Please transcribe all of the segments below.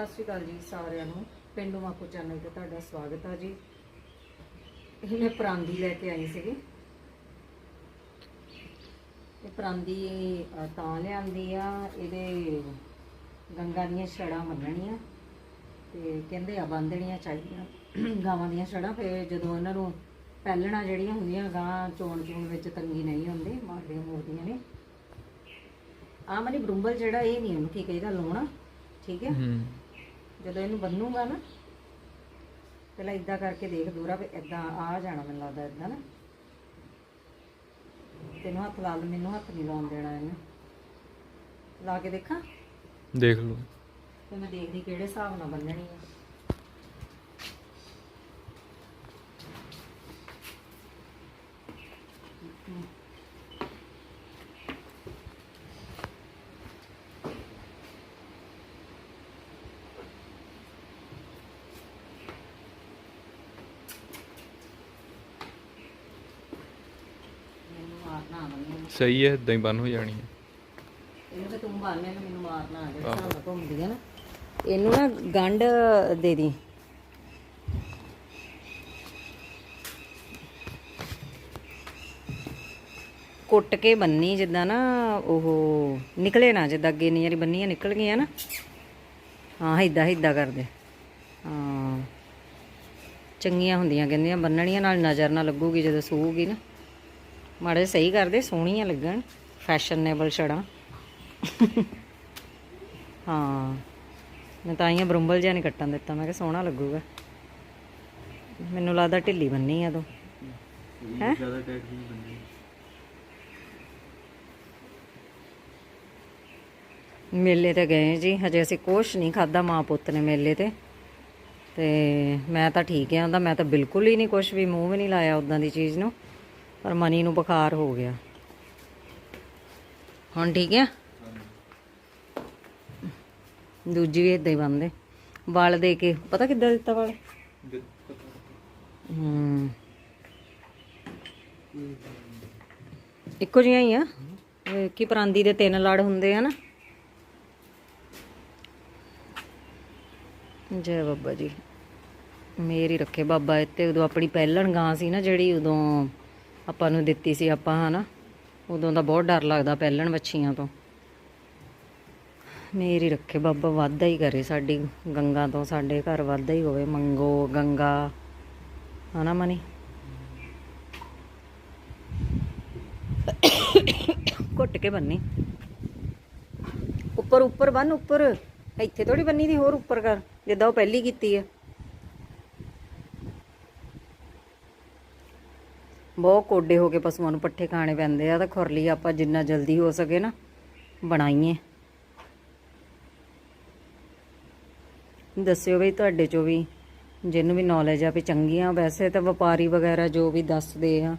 ਸਤਿ ਸ਼੍ਰੀ ਅਕਾਲ ਜੀ ਸਾਰਿਆਂ ਨੂੰ। ਪਿੰਡੂ ਮਾਕੂ ਚੈਨਲ ਤੇ ਤੁਹਾਡਾ ਸਵਾਗਤ ਹੈ ਜੀ। ਇਹ ਮੈਂ ਪਰਾਂਦੀ ਲੈ ਕੇ ਆਈ ਸੀਗੀ। ਇਹ ਪਰਾਂਦੀ ਤਾਂ ਲਿਆਂਦੀ ਆ। ਇਹਦੇ ਗੰਗਾ ਦੀਆਂ ਛੜਾਂ ਮੰਨਣੀਆਂ ਤੇ ਕਹਿੰਦੇ ਆ ਬੰਨਣੀਆਂ ਚਾਹੀਦੀਆਂ। ਗਾਵਾਂ ਦੀਆਂ ਛੜਾਂ ਫੇ ਜਦੋਂ ਇਹਨਾਂ ਨੂੰ ਪਹਿਲਣਾ ਜਿਹੜੀਆਂ ਹੁੰਦੀਆਂ, ਗਾਂ ਚੋਣ ਚੋਣ ਵਿੱਚ ਤੰਗੀ ਨਹੀਂ ਹੁੰਦੀ ਮਾਰਦੀਆਂ ਮੋਰਦੀਆਂ ਨੇ। ਆ ਮਨੀ ਬਰੁੰਬਲ ਜਿਹੜਾ, ਇਹ ਨਹੀਂ ਉਹਨੂੰ ਕੀ ਕਹੀਦਾ ਲੋਣਾ ਠੀਕ ਹੈ। ਜਦੋਂ ਇਹਨੂੰ ਬੰਨੂਗਾ ਨਾ ਪਹਿਲਾਂ ਇਦਾਂ ਕਰਕੇ ਦੇਖ ਦੂਰਾ ਵੀ ਇਦਾਂ ਆ ਜਾਣਾ ਮੈਨੂੰ ਲੱਗਦਾ ਇਦਾਂ ਨਾ। ਤੈਨੂੰ ਹੱਥ ਲਾ ਲੈ ਮੈਨੂੰ ਹੱਥ ਨਹੀਂ ਲਾਉਣ ਦੇਣਾ ਇਹਨੂੰ। ਲਾ ਕੇ ਦੇਖਾਂ? ਦੇਖ ਲਓ ਤੇ ਮੈਂ ਦੇਖਦੀ ਕਿਹੜੇ ਹਿਸਾਬ ਨਾਲ ਬੰਨਣੀ ਹੈ ਮੈਨੂੰ ਮਾਰਨਾ ਬੰਨਣੀ ਸਹੀ ਹੈ ਇਦਾਂ ਹੀ ਬੰਨ ਹੋ ਜਾਣੀ ਹੈ। ਇਹਨੂੰ ਤੇ ਤੂੰ ਮੈਨੂੰ ਮਾਰਨਾ ਆ ਘੁੰਮਦੀ ਨਾ। ਇਹਨੂੰ ਨਾ ਗੰਢ ਦੇ ਦੀ। ਕੁੱਟ ਕੇ ਬੰਨੀ ਜਿੱਦਾਂ ਨਾ ਉਹ ਨਿਕਲੇ ਨਾ ਜਿੱਦਾਂ ਅੱਗੇ ਨੀਰੀ ਬੰਨੀਆਂ ਨਿਕਲ ਗਈਆਂ ਨਾ। ਹਾਂ ਏਦਾਂ ਏਦਾਂ ਕਰਦੇ। ਹਾਂ। ਚੰਗੀਆਂ ਹੁੰਦੀਆਂ ਕਹਿੰਦੀਆਂ ਬੰਨਣੀਆਂ ਨਾਲ ਨਜ਼ਰ ਨਾ ਲੱਗੂਗੀ ਜਦੋਂ ਸੂਗੀ ਨਾ। ਮਾੜੇ ਸਹੀ ਕਰਦੇ, ਸੋਹਣੀਆਂ ਲੱਗਣ ਫੈਸ਼ਨੇਬਲ ਛੜਾਂ ਹਾਂ, ਮੈਂ ਤਾਂ ਆਈਆਂ ਬਰੁੰਬਲ ਜਿਹਾ ਨਹੀਂ ਕੱਟਣ ਦਿੱਤਾ, ਮੈਂ ਕਿਹਾ ਸੋਹਣਾ ਲੱਗੂਗਾ। ਮੈਨੂੰ ਲੱਗਦਾ ਢਿੱਲੀ ਬੰਨੀ ਆ ਤੂੰ। ਹੈ? ਜ਼ਿਆਦਾ ਟਾਈਟ ਨਹੀਂ ਬੰਨੀ ਮੇਲੇ ਤੇ ਗਏ ਜੀ, ਹਜੇ ਅਸੀਂ ਕੁਛ ਨਹੀਂ ਖਾਦਾ ਮਾਂ ਪੁੱਤ ਨੇ ਮੇਲੇ ਤੇ। ਤੇ ਮੈਂ ਤਾਂ ਠੀਕ ਆ, ਉਹਦਾ ਮੈਂ ਤਾਂ ਬਿਲਕੁਲ ਹੀ ਨਹੀਂ ਕੁਛ ਵੀ, ਮੂੰਹ ਵੀ ਨਹੀਂ ਲਾਇਆ ਉਦਾਂ ਦੀ ਚੀਜ਼ ਨੂੰ। ਪਰ ਮਨੀ ਨੂੰ ਬੁਖਾਰ ਹੋ ਗਿਆ। ਹੁਣ ਠੀਕ ਆ? ਦੂਜੀ ਵੀ ਇਦਾਂ ਹੀ ਬੰਦੇ ਵਾਲ ਦੇ ਕੇ, ਪਤਾ ਕਿੱਦਾਂ ਦਿੱਤਾ ਵਾਲ? ਹੂੰ। ਇੱਕੋ ਜਿਹੀਆਂ ਹੀ ਆ। ਕੀ ਪਰਾਂਦੀ ਦੇ ਤਿੰਨ ਲੜ ਹੁੰਦੇ ਆ ਨਾ। ਜੈ ਬਾਬਾ ਜੀ। ਮੇਰੀ ਰੱਖੇ ਬਾਬਾ ਇੱਥੇ, ਉਦੋਂ ਆਪਣੀ ਪਹਿਲਣ ਗਾਂ ਸੀ ਨਾ, ਜਿਹੜੀ ਉਦੋਂ ਆਪਾਂ ਨੂੰ ਦਿੱਤੀ ਸੀ ਆਪਾਂ, ਹਨਾ? ਉਦੋਂ ਦਾ ਬਹੁਤ ਡਰ ਲੱਗਦਾ ਪਹਿਲਣ ਵੱਛੀਆਂ ਤੋਂ। ਮੇਰੀ ਰੱਖੇ ਬਾਬਾ, ਵਾਧਾ ਹੀ ਕਰੇ ਸਾਡੀ ਗੰਗਾ ਤੋਂ, ਸਾਡੇ ਘਰ ਵਾਧਾ ਹੀ ਹੋਵੇ। ਮੰਗੋ, ਗੰਗਾ, ਹਨਾ ਮਨੀ? ਘੁੱਟ ਕੇ ਬੰਨੀ। ਉੱਪਰ ਉੱਪਰ ਬੰਨ, ਉੱਪਰ। ਇੱਥੇ ਥੋੜੀ ਬੰਨੀ ਦੀ ਹੋਰ ਉੱਪਰ ਕਰ, ਜਿੱਦਾਂ ਉਹ ਪਹਿਲੀ ਕੀਤੀ ਹੈ ਬਹੁਤ ਕੋਡੇ ਹੋ ਕੇ ਪਸ਼ੂਆਂ ਨੂੰ ਪੱਠੇ ਖਾਣੇ ਪੈਂਦੇ ਆ, ਤਾਂ ਖੁਰਲੀ ਆਪਾਂ ਜਿੰਨਾ ਜਲਦੀ ਹੋ ਸਕੇ ਨਾ ਬਣਾਈਏ। ਦੱਸਿਓ ਵੀ ਤੁਹਾਡੇ ਚੋਂ ਵੀ ਜਿਹਨੂੰ ਵੀ ਨੌਲੇਜ ਆ ਵੀ ਚੰਗੀਆਂ, ਵੈਸੇ ਤਾਂ ਵਪਾਰੀ ਵਗੈਰਾ ਜੋ ਵੀ ਦੱਸਦੇ ਆ,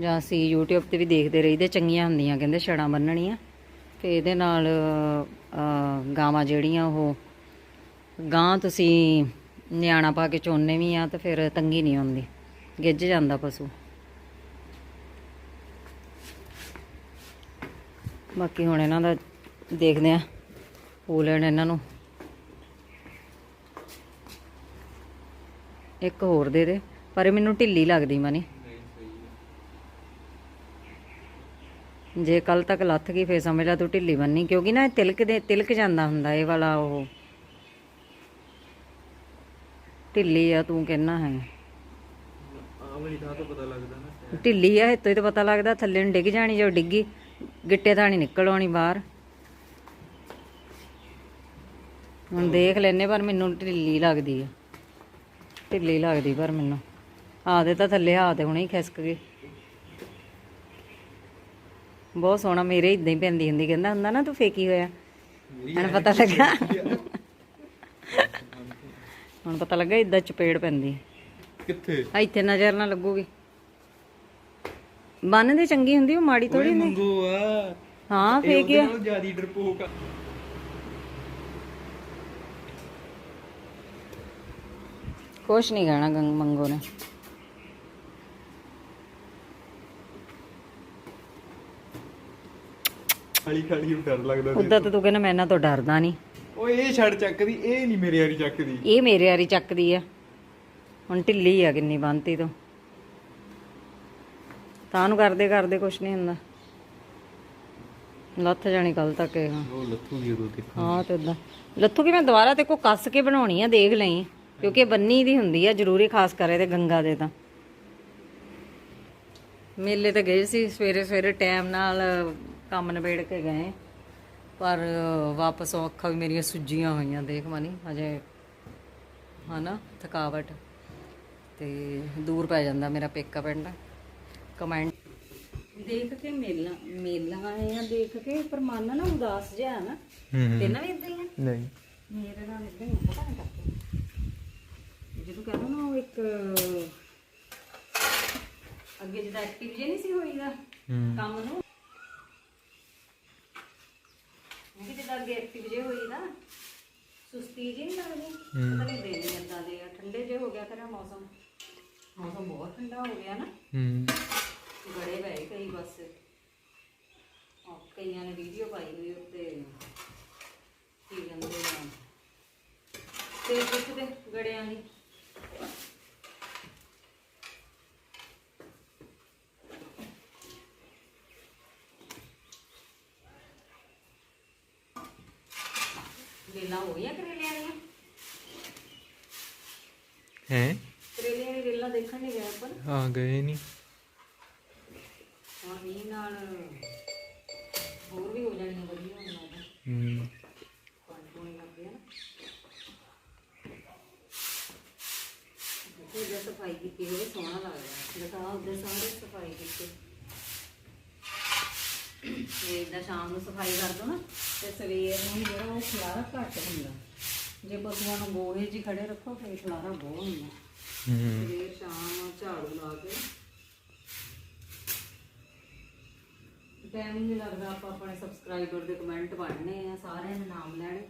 ਜਾਂ ਅਸੀਂ YouTube ਤੇ ਵੀ ਦੇਖਦੇ ਰਹੀਦੇ, ਚੰਗੀਆਂ ਹੁੰਦੀਆਂ, ਕਹਿੰਦੇ ਛੜਾਂ ਬੰਨਣੀਆਂ। ਤੇ ਇਹਦੇ ਨਾਲ ਗਾਵਾਂ ਜਿਹੜੀਆਂ ਉਹ, ਗਾਂ ਤੁਸੀਂ ਨਿਆਣਾ ਪਾ ਕੇ ਚੋਨੇ ਵੀ ਆ, ਤਾਂ ਫਿਰ ਤੰਗੀ ਨਹੀਂ ਆਉਂਦੀ, ਗਿੱਜ ਜਾਂਦਾ ਪਸ਼ੂ। ਬਾਕੀ ਹੁਣ ਇਹਨਾਂ ਦਾ ਦੇਖਦੇ ਆ ਹੋ ਲੈਣ ਇਹਨਾਂ ਨੂੰ। ਇੱਕ ਹੋਰ ਦੇ ਦੇ ਪਰ ਇਹ ਮੈਨੂੰ ਢਿੱਲੀ ਲੱਗਦੀ ਮਨੀ। ਜੇ ਕੱਲ ਤੱਕ ਲੱਥ ਗਈ ਫੇਰ ਸਮਝ ਲੈ ਤੂੰ ਢਿੱਲੀ ਬੰਨੀ ਕਿਉਂਕਿ ਨਾ ਇਹ ਤਿਲਕ ਦੇ ਤਿਲਕ ਜਾਂਦਾ ਹੁੰਦਾ ਇਹ ਵਾਲਾ ਉਹ। ਢਿੱਲੀ ਆ ਤੂੰ ਕਹਿਣਾ ਹੈ। ਤੋਂ ਢਿੱਲੀ ਆ ਇੱਥੋਂ ਹੀ ਤਾਂ ਪਤਾ ਲੱਗਦਾ ਥੱਲੇ ਨੂੰ ਡਿੱਗ ਜਾਣੀ ਜੋ ਡਿੱਗੀ। ਗਿੱਟੇ ਤਾਂ ਨਹੀਂ ਨਿਕਲ ਆਉਣੀ ਬਾਹਰ। ਹੁਣ ਦੇਖ ਲੈਨੇ ਪਰ ਮੈਨੂੰ ਢਿੱਲੀ ਲੱਗਦੀ ਆ। ਢਿੱਲੀ ਲੱਗਦੀ ਪਰ ਮੈਨੂੰ। ਆਦੇ ਤਾਂ ਥੱਲੇ ਆ ਤੇ ਹੁਣੇ ਹੀ ਖਿਸਕ ਗਏ ਬਹੁਤ ਸੋਹਣਾ ਮੇਰੇ ਇਦਾਂ ਹੀ ਪੈਂਦੀ ਹੁੰਦੀ ਕਹਿੰਦਾ ਹੁੰਦਾ ਨਾ ਤੂੰ ਫੇਕੀ ਹੋਇਆ। ਹੁਣ ਪਤਾ ਲੱਗਾ। ਹੁਣ ਪਤਾ ਲੱਗਾ ਇਦਾਂ ਚਪੇੜ ਪੈਂਦੀ। ਕਿੱਥੇ? ਇੱਥੇ ਨਜ਼ਰ ਨਾ ਲੱਗੂਗੀ। ਬੰਨ ਦੇ ਚੰਗੀ ਹੁੰਦੀ ਉਹ ਮਾੜੀ ਥੋੜੀ ਨੇ ਮੰਗੋ ਆ। ਹਾਂ ਫੇਕ ਆ? ਜਿਆਦੀ ਡਰਪੋਕ ਆ। ਕੁਛ ਨਹੀਂ ਕਹਿਣਾ ਗੰਗ ਮੰਗੋ ਨੇ। ਖਾਲੀ ਖਾਲੀ ਡਰ ਲੱਗਦਾ ਉਦਾਂ ਤਾਂ ਤੂੰ। ਕਹਿੰਦਾ ਮੈਂ ਇਹਨਾਂ ਤੋਂ ਡਰਦਾ ਨਹੀਂ। ਓਏ ਇਹ ਛੱਡ ਚੱਕਦੀ ਇਹ ਨਹੀਂ ਮੇਰੇ ਯਾਰੀ ਚੱਕਦੀ। ਇਹ ਮੇਰੇ ਵਾਰੀ ਚੱਕਦੀ ਆ। ਹੁਣ ਢਿੱਲੀ ਆ ਕਿੰਨੀ ਬੰਨਤੀ ਤੋਂ। ਤਾਂ ਨੂੰ ਕਰਦੇ ਕਰਦੇ ਕੁਛ ਨਹੀਂ ਹੁੰਦਾ। ਲੱਥ ਜਾਣੀ ਕੱਲ ਤੱਕ ਇਹ। ਹਾਂ ਉਹ ਲੱਥੂ ਦੀ ਉਦੋਂ ਦੇਖੋ ਹਾਂ ਤੇ ਉਦਾਂ ਲੱਥੂ ਕਿ ਮੈਂ ਦੁਬਾਰਾ ਤੇ ਕੋ ਕੱਸ ਕੇ ਬਣਾਉਣੀ ਆ ਦੇਖ ਲਈ। ਕਿਉਂਕਿ ਬੰਨੀ ਦੀ ਹੁੰਦੀ ਆ ਜ਼ਰੂਰੀ ਖਾਸ ਕਰੇ ਤੇ ਗੰਗਾ ਦੇ ਤਾਂ। ਮੇਲੇ ਤੇ ਗਏ ਸੀ ਸਵੇਰੇ ਸਵੇਰੇ ਟਾਈਮ ਨਾਲ ਕੰਮ ਨਿਬੇੜ ਕੇ ਗਏ। ਪਰ ਵਾਪਸ ਅੱਖਾਂ ਵੀ ਮੇਰੀਆਂ ਸੁੱਜੀਆਂ ਹੋਈਆਂ ਦੇਖ ਮਨੀ ਹਜੇ ਹਨਾ ਥਕਾਵਟ। ਤੇ ਦੂਰ ਪੈ ਜਾਂਦਾ ਮੇਰਾ ਪੇਕਾ ਪਿੰਡ। ਕਮੈਂਟ। ਦੇਖ ਕੇ ਮੇਲਾ ਮੇਲਾ ਆ ਦੇਖ ਕੇ ਪਰ ਮਨ ਨਾ ਉਦਾਸ ਜਿਹਾ ਨਾ। ਹੂੰ ਤੇਨਾਂ ਵੀ ਇਦਾਂ ਹੀ ਆ? ਨਹੀਂ। ਮੇਰੇ ਨਾਲ ਇਦਾਂ ਹੀ ਆ, ਪਤਾ ਨਹੀਂ ਕਰਦੇ ਜਦੋਂ ਕਹਿੰਦਾ ਨਾ ਉਹ ਇੱਕ ਅੱਗੇ ਜਿਹਦਾ ਐਕਟਿਵ ਜੇ ਨਹੀਂ ਸੀ ਹੋਈਦਾ ਕੰਮ ਨੂੰ। ਮੈਂ ਕਿ ਜਿੱਦਾਂ ਅੱਗੇ ਐਕਟਿਵ ਜੇ ਹੋਈਦਾ ਸੁਸਤੀ ਜੀ ਨਹੀਂ ਲੱਗਦੀ। ਪਤਾ ਨਹੀਂ ਦਿਨ ਜਾਂਦਾ ਦੇ ਆ ਠੰਡੇ ਜੇ ਹੋ ਗਿਆ ਕਰਿਆ ਮੌਸਮ। ਮੌਸਮ ਬਹੁਤ ਠੰਡਾ ਹੋ ਗਿਆ ਨਾ। ਹੂੰ। ਗੜੇ ਪਏ ਕਈ ਬਸ। ਕਈਆਂ ਨੇ ਵੀਡੀਓ ਪਾਈ ਹੋਈ ਉੱਤੇ। ਕੀ ਕਹਿੰਦੇ ਆ। ਫੇਸਬੁੱਕ ਤੇ ਗੜਿਆਂ ਦੀ। ਵੇਲਾ ਹੋ ਗਿਆ ਕਰੇਲਿਆਂ ਦੀਆਂ? ਹੈ? ਕਰੇਲਿਆਂ ਦੇਖਣ ਨਹੀਂ ਗਏ ਪਰ ਆ ਗਏ ਨਹੀਂ ਹੁਣ ਮੀਂਹ ਨਾਲ ਹੋਰ ਵੀ ਹੋ ਜਾਣੀਆਂ ਵਧੀਆ ਹੁਣ ਲੱਗਦਾ ਹੂੰ। ਪਾਣੀ ਪੂਣੀ ਲੱਗ ਗਿਆ। ਨਾ ਦੇਖੋ ਜੇ ਸਫ਼ਾਈ ਕੀਤੀ ਹੋਵੇ ਸੋਹਣਾ ਲੱਗਦਾ ਦਿਖਾ ਉਹਦੇ ਸਾਰੇ ਸਫ਼ਾਈ ਕੀਤੀ। ਤੇ ਇਦਾਂ ਸ਼ਾਮ ਨੂੰ ਸਫ਼ਾਈ ਕਰ ਦੋ ਨਾ ਤੇ ਸਵੇਰ ਨੂੰ ਜਿਹੜਾ ਉਹ ਖਲਾਰਾ ਘੱਟ ਹੁੰਦਾ। ਜੇ ਪਸ਼ੂਆਂ ਨੂੰ ਗੋਹੇ 'ਚ ਹੀ ਖੜੇ ਰੱਖੋ ਫਿਰ ਖਲਾਰਾ ਬਹੁਤ ਹੁੰਦਾ। ਹੂੰ ਸਵੇਰ ਸ਼ਾਮ ਝਾੜੂ ਲਾ ਕੇ। ਟਾਈਮ ਨਹੀਂ ਲੱਗਦਾ ਆਪਾਂ ਆਪਣੇ ਸਬਸਕ੍ਰਾਈਬਰ ਦੇ ਕਮੈਂਟ ਪੜ੍ਹਨੇ ਆ ਸਾਰਿਆਂ ਦੇ ਨਾਮ ਲੈਣੇ।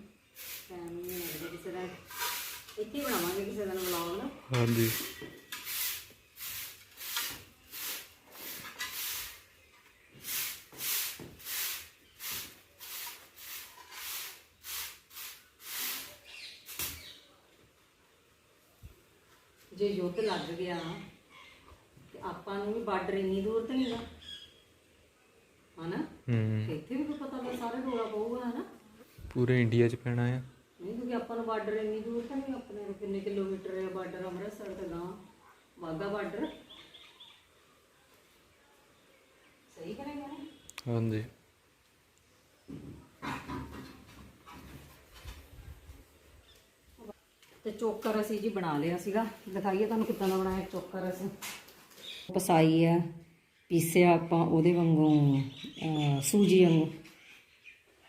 ਟਾਈਮ ਨਹੀਂ ਲੱਗਦਾ ਕਿਸੇ ਦਾ। ਇੱਥੇ ਹੀ ਬਣਾਵਾਂਗੇ ਕਿਸੇ ਦਿਨ ਵਲੌਗ ਨਾ। ਹਾਂਜੀ ਜੇ ਯੁੱਧ ਲੱਗ ਗਿਆ ਵੀ ਬਾਰਡਰ ਇੰਨੀ ਦੂਰ ਤੇ ਨਹੀਂ ਨਾ ਹਨਾ? ਹੂੰ। ਇੱਥੇ ਵੀ ਕੋਈ ਪਤਾ ਨਹੀਂ ਸਾਰੇ ਰੋਲਾ ਪਊਗਾ ਹਨਾ? ਪੂਰੇ ਇੰਡੀਆ 'ਚ ਪੈਣਾ ਆ। ਨਹੀਂ ਕਿਉਂਕਿ ਆਪਾਂ ਨੂੰ ਬਾਰਡਰ ਇੰਨੀ ਦੂਰ ਤਾਂ ਨਹੀਂ ਆਪਣੇ ਨੂੰ ਕਿੰਨੇ ਕਿਲੋਮੀਟਰ ਹੈ ਬਾਰਡਰ ਅੰਮ੍ਰਿਤਸਰ ਤੇ ਗਾਂ ਵਾਗਾ ਬਾਰਡਰ ਸਹੀ ਕਰੇਗਾ ਹਾਂਜੀ। ਤੇ ਚੋਕਰ ਅਸੀਂ ਜੀ ਬਣਾ ਲਿਆ ਸੀਗਾ। ਦਿਖਾਈਏ ਤੁਹਾਨੂੰ ਕਿੱਦਾਂ ਦਾ ਬਣਾਇਆ ਚੋਕਰ ਅਸੀਂ। ਪਸਾਈ ਆ ਪੀਸਿਆ ਆਪਾਂ ਉਹਦੇ ਵਾਂਗੂ ਸੂਜੀ ਵਾਂਗੂ।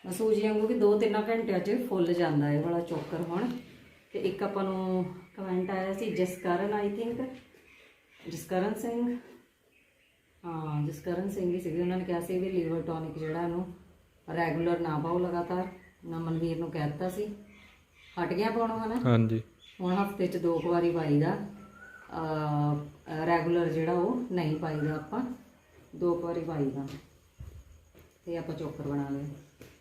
ਸੂਜੀ ਵਾਂਗੂ ਵੀ 2-3 ਘੰਟਿਆਂ 'ਚ ਫੁੱਲ ਜਾਂਦਾ ਇਹ ਵਾਲਾ ਚੋਕਰ ਹੁਣ। ਤੇ ਇੱਕ ਆਪਾਂ ਨੂੰ ਕਮੈਂਟ ਆਇਆ ਸੀ ਜਸਕਰਨ ਆਈ ਥਿੰਕ ਜਸਕਰਨ ਸਿੰਘ। ਹਾਂ ਜਸਕਰਨ ਸਿੰਘ ਹੀ ਸੀਗੇ। ਉਹਨਾਂ ਨੇ ਕਿਹਾ ਸੀ ਵੀ ਲੀਵਰ ਟੌਨਿਕ ਜਿਹੜਾ ਇਹਨੂੰ ਰੈਗੂਲਰ ਨਾ ਪਾਓ ਲਗਾਤਾਰ। ਨਾ ਮਨਵੀਰ ਨੂੰ ਕਹਿ ਦਿੱਤਾ ਸੀ। ਹਟ ਗਿਆ ਪਾਉਣੋਂ ਹਨਾ? ਹਾਂਜੀ। ਹੁਣ ਹਫ਼ਤੇ 'ਚ ਦੋ ਕੁ ਵਾਰੀ ਪਾਈਦਾ ਰੈਗੂਲਰ ਜਿਹੜਾ ਉਹ ਨਹੀਂ ਪਾਈਦਾ ਆਪਾਂ। ਦੋ ਵਾਰੀ ਪਾਈਦਾ। ਤੇ ਆਪਾਂ ਚੋਕਰ ਬਣਾ ਲਏ।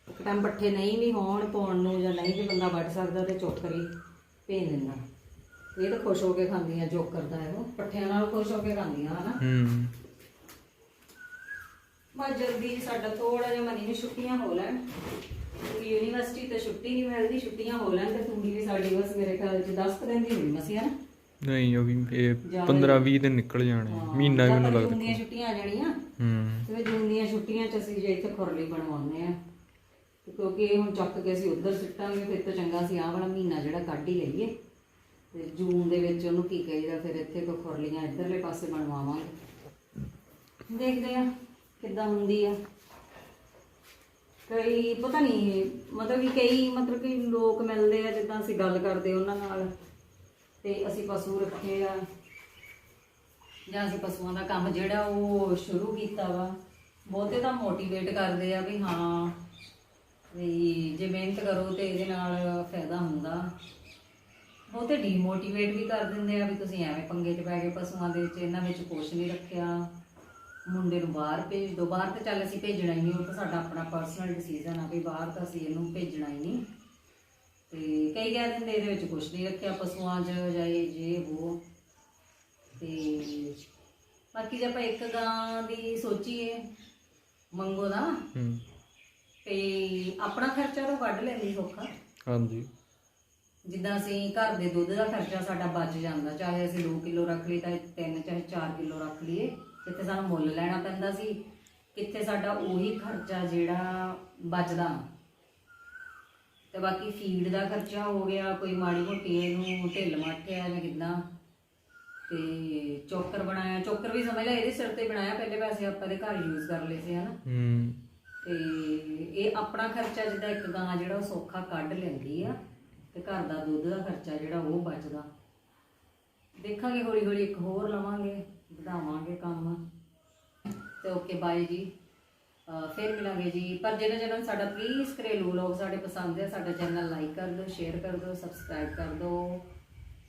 ਇੱਕ ਟਾਈਮ ਪੱਠੇ ਨਹੀਂ ਵੀ ਹੋਣ ਪਾਉਣ ਨੂੰ ਜਾਂ ਨਹੀਂ ਵੀ ਬੰਦਾ ਵੱਢ ਸਕਦਾ ਤੇ ਚੋਕਰ ਹੀ ਭੇਜ ਦਿੰਦਾ। ਇਹ ਤਾਂ ਖੁਸ਼ ਹੋ ਕੇ ਖਾਂਦੀਆਂ ਚੋਕਰ ਦਾ ਇਹੋ। ਪੱਠਿਆਂ ਨਾਲ ਖੁਸ਼ ਹੋ ਕੇ ਖਾਂਦੀਆਂ ਹਨਾ? ਹੂੰ। ਬਸ ਜਲਦੀ ਸਾਡਾ ਥੋੜਾ ਜਿਹਾ ਮਨੀ ਨੂੰ ਛੁੱਟੀਆਂ ਹੋ ਲੈਣ। ਯੂਨੀਵਰਸਿਟੀ ਤੇ ਛੁੱਟੀ ਨਹੀਂ ਮਿਲਦੀ ਛੁੱਟੀਆਂ ਹੋ ਲੈਣ ਤੇ ਤੂੜੀ ਵੀ ਸਾਡੀ ਬਸ ਮੇਰੇ ਖਿਆਲ ਚ 10 ਕੁ ਦਿਨ ਦੀ ਹੋਣੀ ਮਸੀ ਨਾ ਨਹੀਂ ਉਹ ਵੀ ਇਹ ਜ਼ਿਆਦਾ 15 20 ਦਿਨ ਨਿਕਲ ਜਾਣੇ। ਮਹੀਨਾ ਵੀ ਮੈਨੂੰ ਜੂਨ ਲੱਗਦਾ ਦੀਆਂ ਛੁੱਟੀਆਂ ਆ ਜਾਣੀਆਂ ਹੂੰ। ਤੇ ਜੂਨ ਦੀਆਂ ਛੁੱਟੀਆਂ ਚ ਅਸੀਂ ਜੇ ਇੱਥੇ ਖੁਰਲੀ ਬਣਵਾਉਂਦੇ ਆ। ਤੇ ਕਿਉਂਕਿ ਇਹ ਹੁਣ ਚੱਕ ਕੇ ਅਸੀਂ ਉੱਧਰ ਸਿੱਟਾਂਗੇ ਫਿਰ ਤਾਂ ਚੰਗਾ ਸੀ ਆਹ ਵਾਲਾ ਮਹੀਨਾ ਜਿਹੜਾ ਕੱਢ ਹੀ ਲਈਏ। ਤੇ ਜੂਨ ਦੇ ਵਿੱਚ ਉਹਨੂੰ ਕੀ ਕਹੀਦਾ ਫਿਰ ਇੱਥੇ ਕੋ ਖੁਰਲੀਆਂ ਇੱਧਰਲੇ ਪਾਸੇ ਬਣਵਾਵਾਂਗੇ। ਦੇਖਦੇ ਆ ਕਿੱਦਾਂ ਹੁੰਦੀ ਆ। ਕਈ ਪਤਾ ਨਹੀਂ ਮਤਲਬ ਕਿ ਕਈ ਮਤਲਬ ਕਿ ਲੋਕ ਮਿਲਦੇ ਆ ਜਿੱਦਾਂ ਅਸੀਂ ਗੱਲ ਕਰਦੇ ਉਹਨਾਂ ਨਾਲ। ਤੇ ਅਸੀਂ ਪਸ਼ੂ ਰੱਖੇ ਆ। ਜਾਂ ਅਸੀਂ ਪਸ਼ੂਆਂ ਦਾ ਕੰਮ ਜਿਹੜਾ ਉਹ ਸ਼ੁਰੂ ਕੀਤਾ ਵਾ। ਬਹੁਤੇ ਤਾਂ ਮੋਟੀਵੇਟ ਕਰਦੇ ਆ ਵੀ ਹਾਂ, ਵੀ ਜੇ ਮਿਹਨਤ ਕਰੋ ਤੇ ਇਹਦੇ ਨਾਲ ਫਾਇਦਾ ਹੁੰਦਾ। ਬਹੁਤੇ ਡੀਮੋਟੀਵੇਟ ਵੀ ਕਰ ਦਿੰਦੇ ਆ ਵੀ ਤੁਸੀਂ ਐਵੇਂ ਪੰਗੇ 'ਚ ਪੈ ਗਏ ਪਸ਼ੂਆਂ ਦੇ ਵਿੱਚ, ਇਹਨਾਂ ਵਿੱਚ ਕੁਛ ਨਹੀਂ ਰੱਖਿਆ। ਮੁੰਡੇ ਨੂੰ ਬਾਹਰ ਭੇਜ ਦੋ ਬਾਹਰ ਤਾਂ ਚੱਲ ਅਸੀਂ ਭੇਜਣਾ ਹੀ ਨਹੀਂ, ਉਹ ਤਾਂ ਸਾਡਾ ਆਪਣਾ ਪਰਸਨਲ ਡਿਸੀਜਨ ਆ ਵੀ ਬਾਹਰ ਤਾਂ ਅਸੀਂ ਇਹਨੂੰ ਭੇਜਣਾ ਹੀ ਨਹੀਂ। ਤੇ ਕਈ ਕਹਿ ਦਿੰਦੇ ਇਹਦੇ ਵਿੱਚ ਕੁਝ ਨਹੀਂ ਰੱਖਿਆ ਪਸ਼ੂਆਂ 'ਚ ਜਾਂ ਇਹ ਜੇ ਉਹ ਤੇ ਬਾਕੀ ਜੇ ਆਪਾਂ ਇੱਕ ਗਾਂ ਦੀ ਸੋਚੀਏ ਮੰਗੋ ਦਾ ਹੂੰ। ਤੇ ਆਪਣਾ ਖਰਚਾ ਤਾਂ ਕੱਢ ਲੈਂਦੀ ਸੌਖਾ। ਹਾਂਜੀ। ਜਿੱਦਾਂ ਅਸੀਂ ਘਰ ਦੇ ਦੁੱਧ ਦਾ ਖਰਚਾ ਸਾਡਾ ਬਚ ਜਾਂਦਾ ਚਾਹੇ ਅਸੀਂ 2 ਕਿਲੋ ਰੱਖ ਲਈ ਤਾਂ 3 ਚਾਹੇ 4 ਕਿਲੋ ਰੱਖ ਲਈਏ ਜਿੱਥੇ ਸਾਨੂੰ ਮੁੱਲ ਲੈਣਾ ਪੈਂਦਾ ਸੀ ਕਿੱਥੇ ਸਾਡਾ ਉਹੀ ਖਰਚਾ ਜਿਹੜਾ ਬਚਦਾ। ਤੇ ਬਾਕੀ ਫੀਡ ਦਾ ਖਰਚਾ ਹੋ ਗਿਆ ਕੋਈ ਮਾੜੀ ਮੋਟੀ ਇਹਨੂੰ ਢਿੱਲ ਮੱਠਿਆ ਜਾਂ ਕਿਦਾਂ। ਤੇ ਚੋਕਰ ਬਣਾਇਆ ਚੋਕਰ ਵੀ ਸਮਝ ਲੈ ਇਹਦੇ ਸਿਰ ਤੇ ਬਣਾਇਆ ਪਹਿਲੇ ਪੈਸੇ ਆਪਾਂ ਦੇ ਘਰ ਯੂਜ਼ ਕਰ ਲਏ ਸੀ ਹਨਾ। ਹੂੰ। ਤੇ ਇਹ ਆਪਣਾ ਖਰਚਾ ਜਿੱਦਾਂ ਇੱਕ ਗਾਂ ਜਿਹੜਾ ਉਹ ਸੌਖਾ ਕੱਢ ਲੈਂਦੀ ਆ ਤੇ ਘਰ ਦਾ ਦੁੱਧ ਦਾ ਖਰਚਾ ਜਿਹੜਾ ਉਹ ਬਚਦਾ। ਦੇਖਾਂਗੇ ਹੌਲੀ ਹੌਲੀ ਇੱਕ ਹੋਰ ਲਵਾਂਗੇ ਵਧਾਵਾਂਗੇ ਕੰਮ। ਤੇ ਓਕੇ ਬਾਏ ਜੀ। ਫਿਰ ਮਿਲਾਂਗੇ ਜੀ। ਪਰ ਜਿਹੜਾ ਜਿਹਨਾਂ ਨੂੰ ਸਾਡਾ ਪਲੀਜ਼ ਘਰੇਲੂ ਲੋਕ ਸਾਡੇ ਪਸੰਦ ਹੈ, ਸਾਡਾ ਚੈਨਲ ਲਾਈਕ ਕਰ ਦਿਓ ਸ਼ੇਅਰ ਕਰ ਦਿਓ ਸਬਸਕ੍ਰਾਈਬ ਕਰ ਦਿਓ।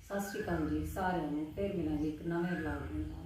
ਸਤਿ ਸ਼੍ਰੀ ਅਕਾਲ ਜੀ ਸਾਰਿਆਂ ਨੂੰ। ਫਿਰ ਮਿਲਾਂਗੇ ਇੱਕ ਨਵੇਂ ਵਲੌਗ ਨਾਲ।